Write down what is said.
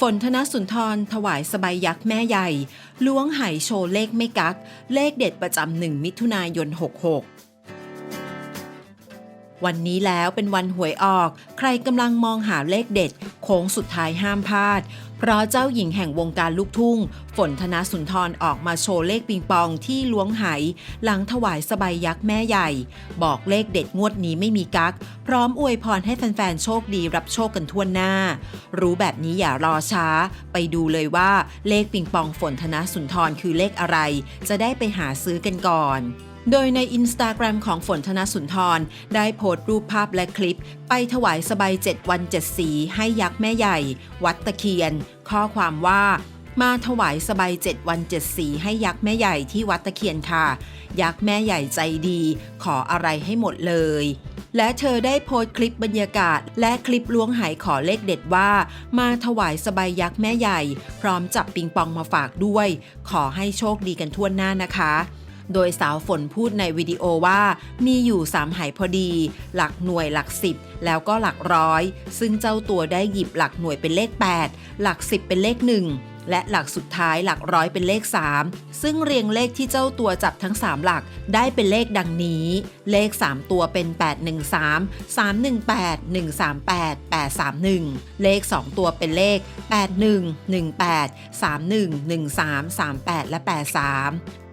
ฝนธนสุนทรถวายสบายยักษ์แม่ใหญ่ ล้วงไหโชว์เลขไม่กัก เลขเด็ดประจำหนึ่งมิถุนายน 66 วันนี้แล้วเป็นวันหวยออก ใครกำลังมองหาเลขเด็ด โค้งสุดท้ายห้ามพลาด เพราะเจ้าหญิงแห่งวงการลูกทุ่ง ฝนธนสุนทรออกมาโชว์เลขปิงปองที่ล้วงไหหลังถวายสบายยักษ์แม่ใหญ่ บอกเลขเด็ดงวดนี้ไม่มีกัก พร้อมอวยพรให้แฟนๆ โชคดีรับโชคกันทั่วหน้า รู้แบบนี้อย่ารอช้า ไปดูเลยว่าเลขปิงปองฝนธนสุนทรคือเลขอะไร จะได้ไปหาซื้อกันก่อน โดยในอินสตาแกรมของฝนธนสุนทร ได้โพสต์รูปภาพและคลิป ไปถวายสบาย7วัน7สีให้ยักษ์แม่ใหญ่ วัดตะเคียน ข้อความว่ามาถวายสบาย7วัน7สีให้ยักษ์แม่ใหญ่ที่วัดตะเคียนค่ะ ยักษ์แม่ใหญ่ใจดี ขออะไรให้หมดเลย และเธอได้โพสต์คลิปบรรยากาศ และคลิปล้วงหายขอเลขเด็ดว่า มาถวายสบายยักษ์แม่ใหญ่ พร้อมจับปิงปองมาฝากด้วย ขอให้โชคดีกันทั่วหน้านะคะ โดยสาวฝนพูดในวิดีโอว่ามีอยู่3ไหพอดี หลักหน่วยหลัก 10 แล้วก็หลักร้อย ซึ่งเจ้าตัวได้หยิบหลักหน่วยเป็นเลข 8 หลัก 10 เป็นเลข 1และหลักสุดท้ายหลักร้อยเป็นเลข 3 ซึ่งเรียงเลขที่เจ้าตัวจับทั้ง 3 หลักได้เป็นเลขดังนี้ เลข 3 ตัวเป็น 813 318 138 831 เลข 2 ตัวเป็นเลข 81 18 31 13 38 และ 83